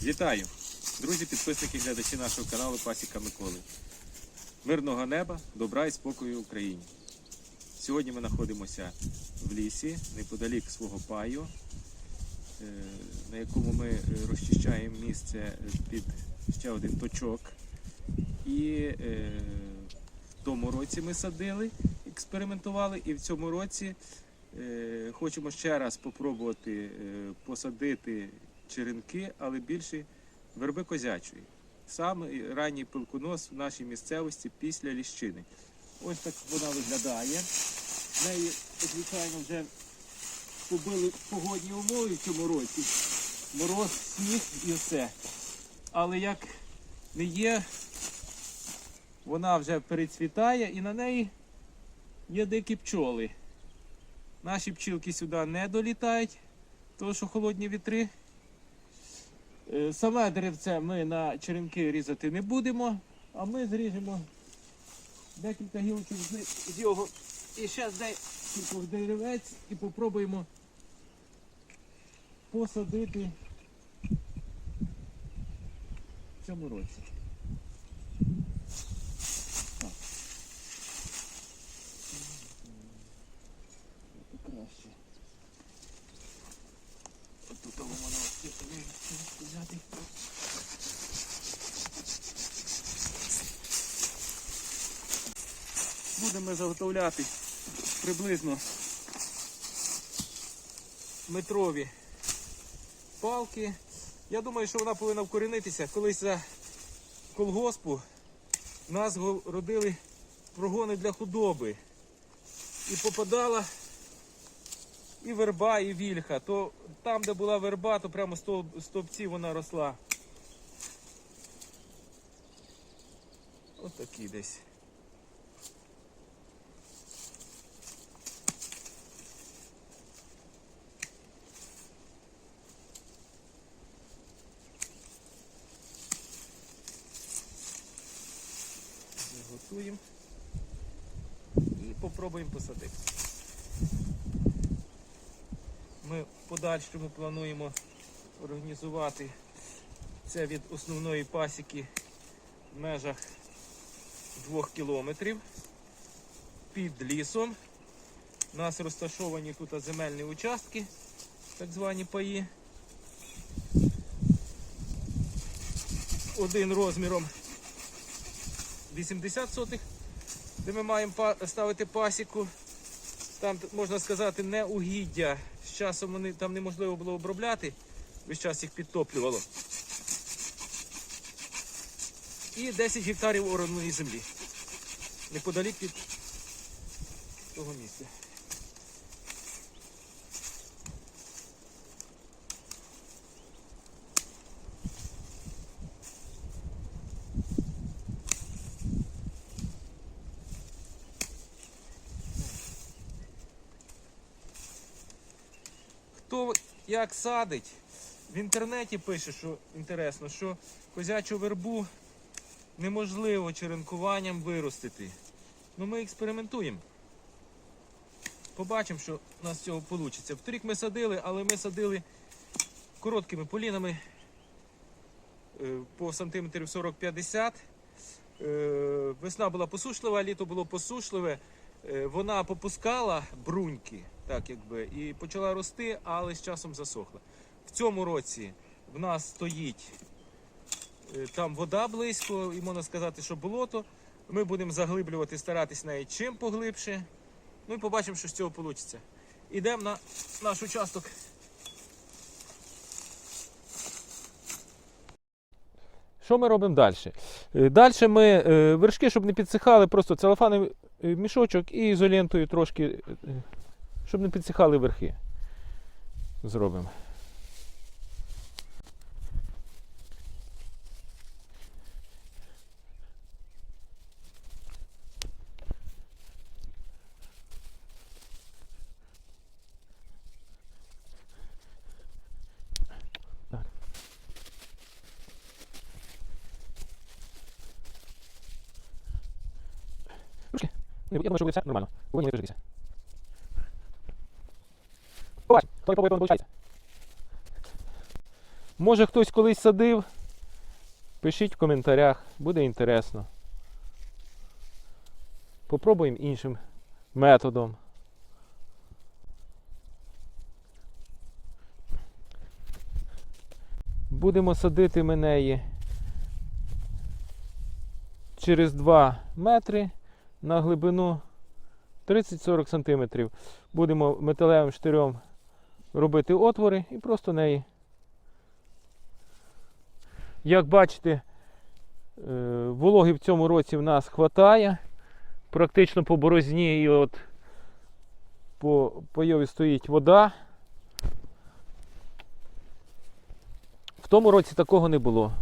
Вітаю! Друзі, підписники, глядачі нашого каналу Пасіка Миколи. Мирного неба, добра і спокою Україні. Сьогодні ми знаходимося в лісі, неподалік свого паю, е, на якому ми розчищаємо місце під ще один точок. І е, в тому році ми садили, експериментували, і в цьому році е, хочемо ще раз спробувати посадити черенки, але більше верби козячої. Саме ранній пилконос в нашій місцевості після ліщини. Ось так вона виглядає. В неї, звичайно, вже побили погодні умови в цьому році. Мороз, сніг і все. Але як не є, вона вже перецвітає і на неї є дикі пчоли. Наші пчілки сюди не долітають, тому що холодні вітри. Е, Саме деревце ми на черенки різати не будемо, а ми зріжемо декілька гілочок з- його і ще декілька деревець і попробуємо посадити в цьому році. Так. Це краще. Отут воно взяти. Будемо заготовляти приблизно метрові палки. Я думаю, що вона повинна вкорінитися. Колись за колгоспу нас родили прогони для худоби. І попадала і верба, і вільха. То там, де була верба, то прямо стовп, стовпці вона росла. Ось такі десь. Готуємо і попробуємо посадити. Ми в подальшому плануємо організувати це від основної пасіки в межах 2 кілометрів під лісом. У нас розташовані тут земельні участки, так звані паї. Один розміром 80 сотих, де ми маємо ставити пасіку. Там, можна сказати, не угіддя. З часом вони там неможливо було обробляти, весь час їх підтоплювало. І 10 гектарів ораної землі. Неподалік від того місця. Хто як садить, в інтернеті пише, що інтересно, що козячу вербу неможливо черенкуванням виростити. Ну ми експериментуємо. Побачимо, що у нас з цього вийде. Вторік ми садили, але ми садили короткими полінами е, по сантиметрів 40-50. Е, Весна була посушлива, літо було посушливе. Е, Вона попускала бруньки, так якби, і почала рости, але з часом засохла. В цьому році в нас стоїть е, там вода близько, і можна сказати, що болото. Ми будемо заглиблювати, старатись навіть чим поглибше. Ну і побачимо, що з цього вийде. Ідемо на наш участок. Що ми робимо далі? Далі ми е, вершки, щоб не підсихали, просто целофановий е, мішочок і ізолентою трошки, е, щоб не підсихали верхи. Зробимо. Ну, Я думаю, що буде все нормально. Повинні не прижитися. Побач, хто не пробує, то не виходить. Може хтось колись садив? Пишіть в коментарях, буде інтересно. Попробуємо іншим методом. Будемо садити ми неї через 2 метри на глибину 30-40 см. Будемо металевим штирем робити отвори і просто неї. Як бачите, е, вологи в цьому році в нас хватає. Практично по борозні і от по пайові стоїть вода. В тому році такого не було.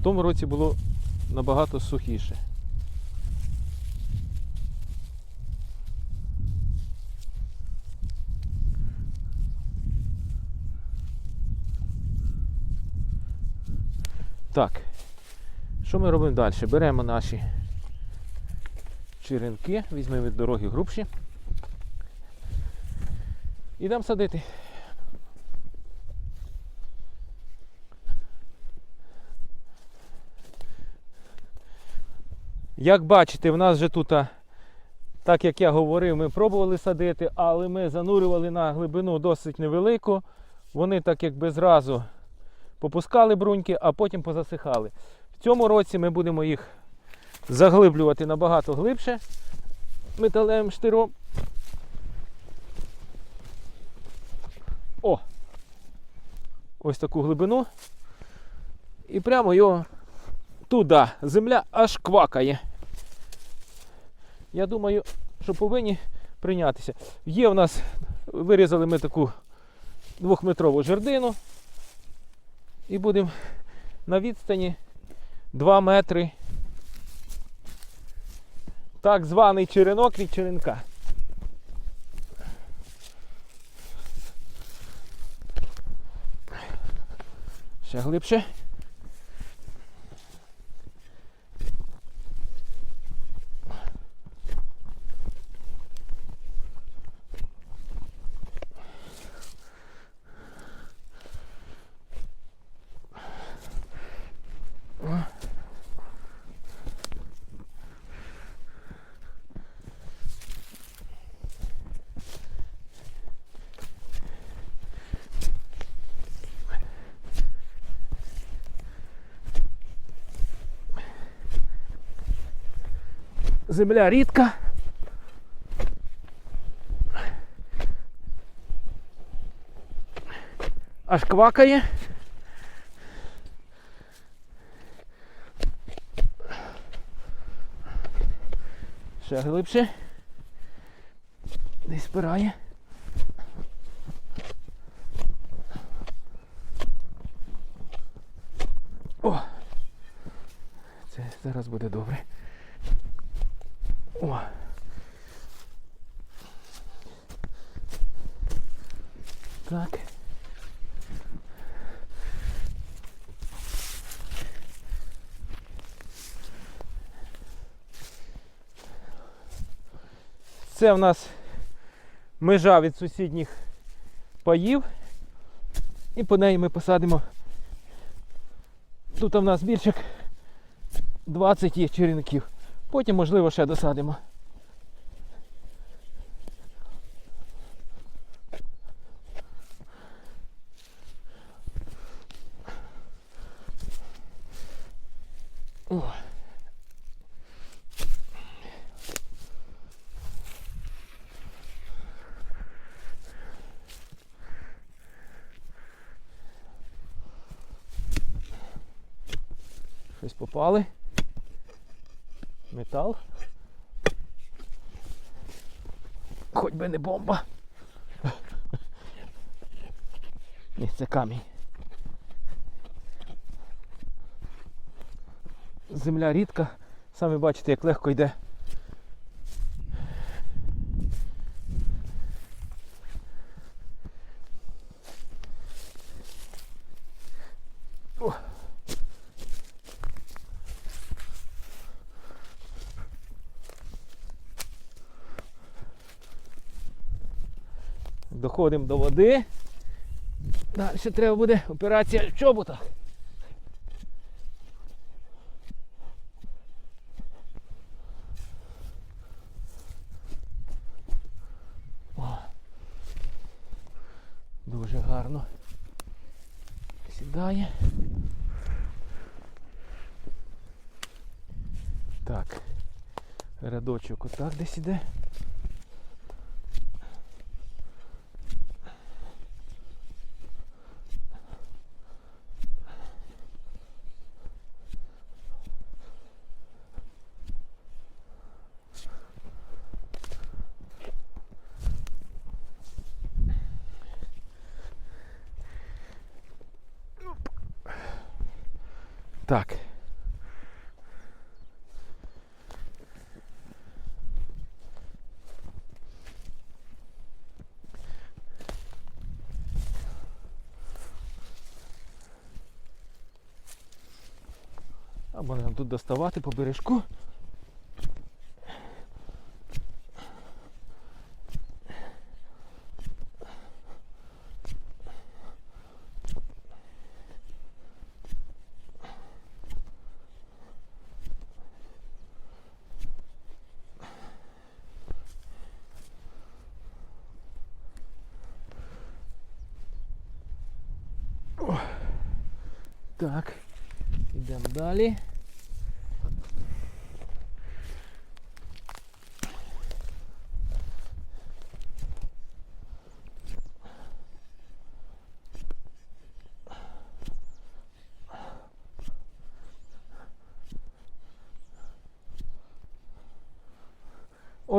В тому році було набагато сухіше. Так, що ми робимо далі? Беремо наші черенки, візьмемо від дороги грубші. Ідемо садити. Як бачите, в нас вже тут, так як я говорив, ми пробували садити, але ми занурювали на глибину досить невелику. Вони так якби зразу попускали бруньки, а потім позасихали. В цьому році ми будемо їх заглиблювати набагато глибше металевим штиром. О! Ось таку глибину. І прямо його туди. Земля аж квакає. Я думаю, що повинні прийнятися. Є в нас, вирізали ми таку двохметрову жердину. І будемо на відстані 2 метри. Так званий черенок від черенка. Ще глибше. Земля рідка. Аж квакає. Ще глибше. Десь спирає. О! Це зараз буде добре. О. Це в нас межа від сусідніх паїв. І по неї ми посадимо. Тут в нас більше 20 є черенків. Потім, можливо, ще досадимо. Щось попали. Метал. Хоч би не бомба. Ні, це камінь. Земля рідка. Самі бачите, як легко йде. Доходимо до води. Далі треба буде операція в чоботах. О. Дуже гарно. Сідає. Так. Рядочок отак десь іде. Так. А будемо тут доставати по бережку. Так, йдемо далі.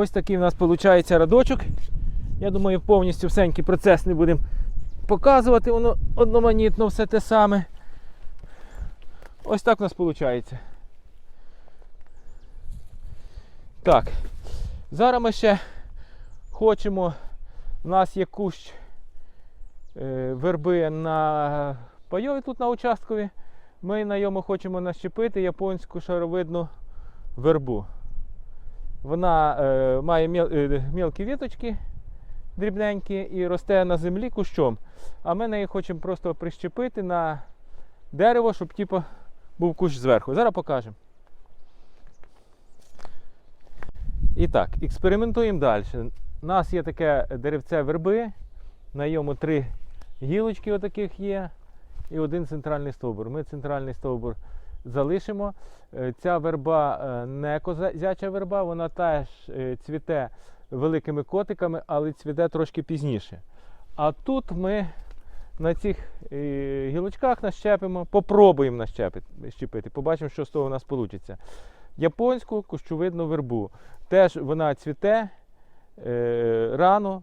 Ось такий у нас виходить радочок. Я думаю, повністю всенький процес не будемо показувати, воно одноманітно все те саме. Ось так у нас виходить. Так. Зараз ми ще хочемо. У нас є кущ е, верби на пайові тут на участкові. Ми на йому хочемо нащепити японську шаровидну вербу. Вона е, має міл, е, мілкі віточки дрібненькі і росте на землі кущом. А ми неї хочемо просто прищепити на дерево, щоб типу, був кущ зверху. Зараз покажемо. І так, експериментуємо далі. У нас є таке деревце верби, на йому три гілочки отаких є і один центральний стовбур. Ми центральний стовбур залишимо. Е, Ця верба е, не козяча верба, вона теж е, цвіте великими котиками, але цвіте трошки пізніше. А тут ми на цих гілочках нащепимо, попробуємо нащепити, щепити, побачимо, що з того у нас вийде. Японську кущовидну вербу. Теж вона цвіте рано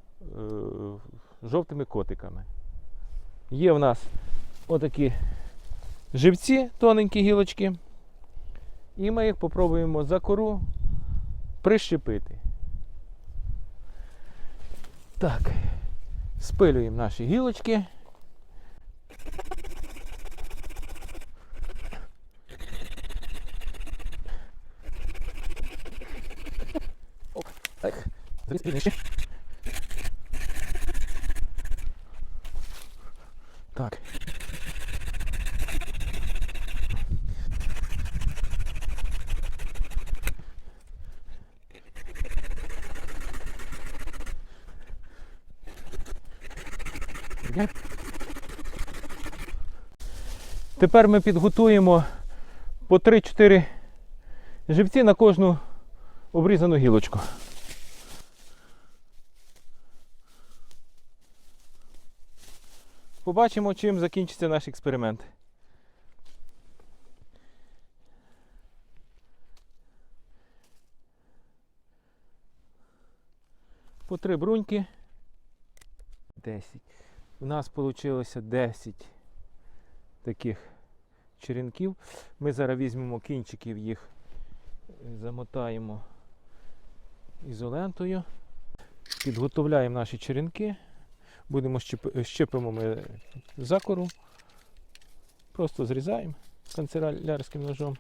жовтими котиками. Є в нас отакі живці, тоненькі гілочки. І ми їх попробуємо за кору прищепити. Так, спилюємо наші гілочки. Нижче. Так. Є. Тепер ми підготуємо по 3-4 живці на кожну обрізану гілочку. Побачимо, чим закінчиться наш експеримент. По три бруньки. 10. У нас вийшло 10 таких черенків. Ми зараз візьмемо кінчиків, їх е, замотаємо ізолентою. Підготовляємо наші черенки. Будемо щеп... щепимо ми закору. Просто зрізаємо канцелярським ножом.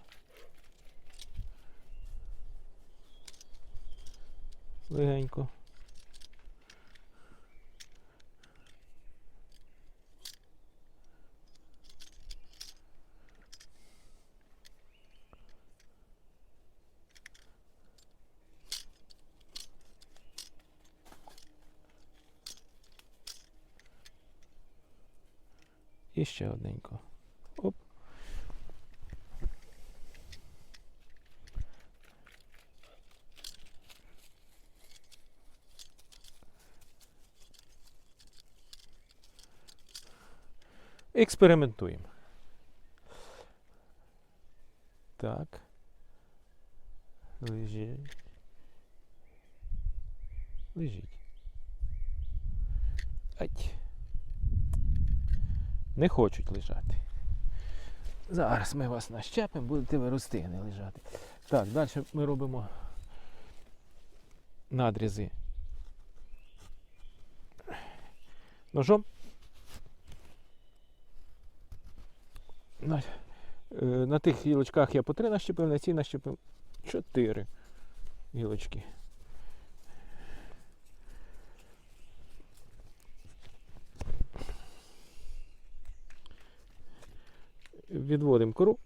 Легенько. І ще одненько. Оп. Експериментуємо. Так. Не хочуть лежати. Зараз ми вас нащепимо, будете ви рости, не лежати. Так, далі ми робимо надрізи ножом. На, е, на тих гілочках я по три нащепив, на цій нащепив чотири гілочки. Відводимо кору.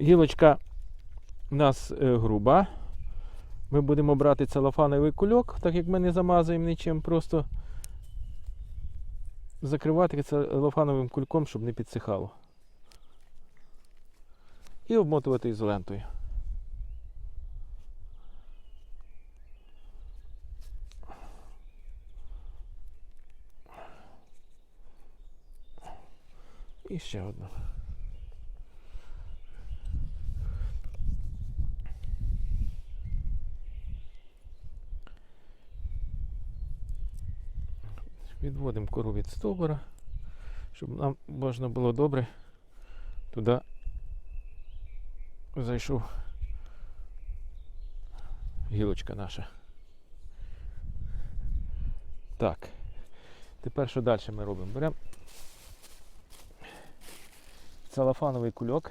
Гілочка у нас е, груба. Ми будемо брати целофановий кульок, так як ми не замазуємо нічим, просто закривати целофановим кульком, щоб не підсихало. І обмотувати ізолентою. І ще одну. Відводимо кору від стовбура, щоб нам можна було добре туди зайшов гілочка наша. Так. Тепер що далі ми робимо? Беремо целофановий кульок.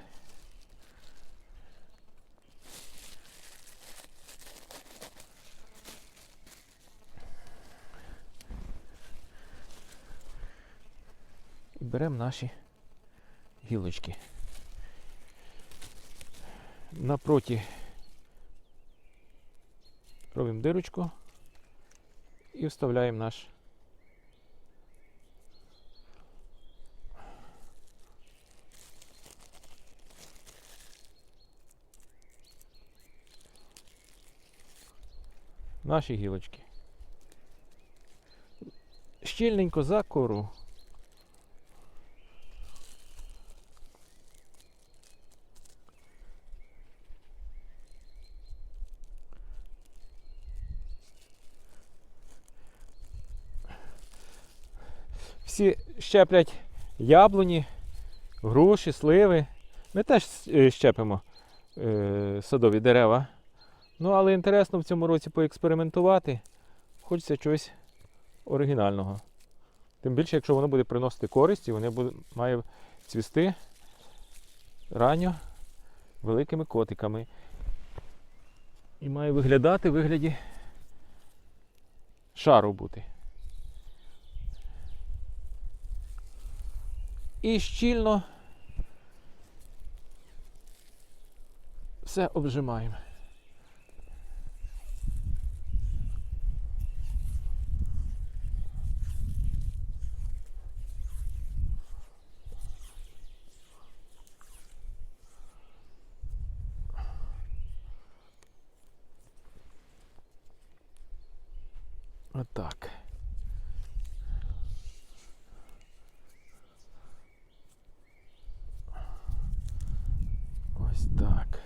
І беремо наші гілочки. Напроти робимо дирочку і вставляємо наш наші гілочки. Щільненько за кору. Всі щеплять яблуні, груші, сливи. Ми теж е, щепимо е, садові дерева. Ну, але інтересно в цьому році поекспериментувати. Хочеться чогось оригінального. Тим більше, якщо воно буде приносити користь, і воно буде, має цвісти ранньо великими котиками. І має виглядати в вигляді шару бути. І щільно все обжимаємо. Отак. Ось так.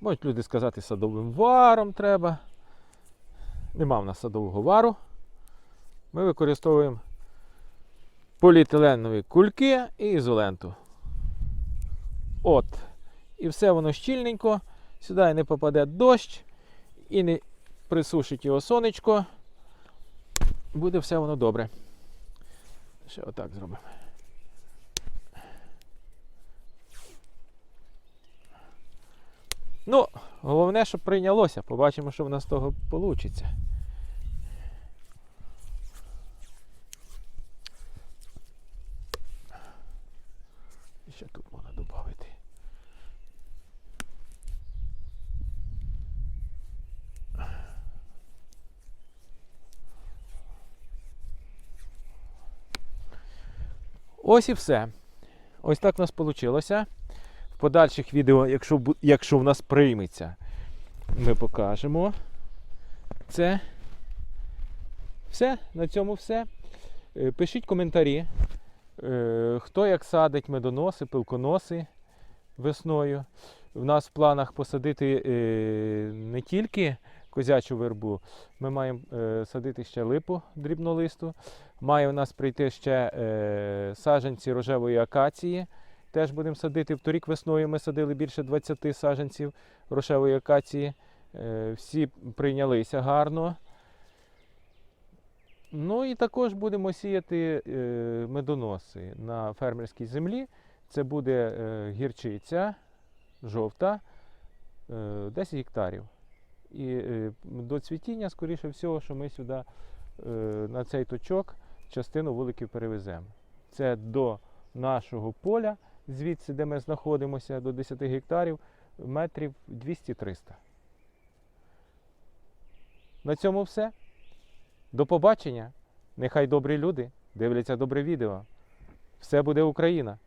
Можуть люди сказати, садовим варом треба. Нема в нас садового вару. Ми використовуємо поліетиленові кульки і ізоленту. От. І все воно щільненько. Сюди не попаде дощ і не присушить його сонечко. Буде все воно добре. Ще отак зробимо. Ну, головне, щоб прийнялося. Побачимо, що в нас з того вийде. І ще тут можна додати. Ось і все. Ось так у нас вийшло. Подальших відео, якщо, якщо в нас прийметься, ми покажемо це. Все, на цьому все. Е, Пишіть коментарі, е, хто як садить медоноси, пилконоси весною. В нас в планах посадити е, не тільки козячу вербу, ми маємо садити ще липу дрібнолисту. Має в нас прийти ще саджанці рожевої акації. Теж будемо садити. Вторік весною ми садили більше 20 саджанців рожевої акації. Е, всі прийнялися гарно. Ну і також будемо сіяти е, медоноси на фермерській землі. Це буде е, гірчиця жовта, е, 10 гектарів. І до цвітіння, скоріше всього, що ми сюди на цей точок частину вуликів перевеземо. Це до нашого поля, звідси, де ми знаходимося, до 10 гектарів, метрів 200-300. На цьому все. До побачення. Нехай добрі люди дивляться добре відео. Все буде Україна!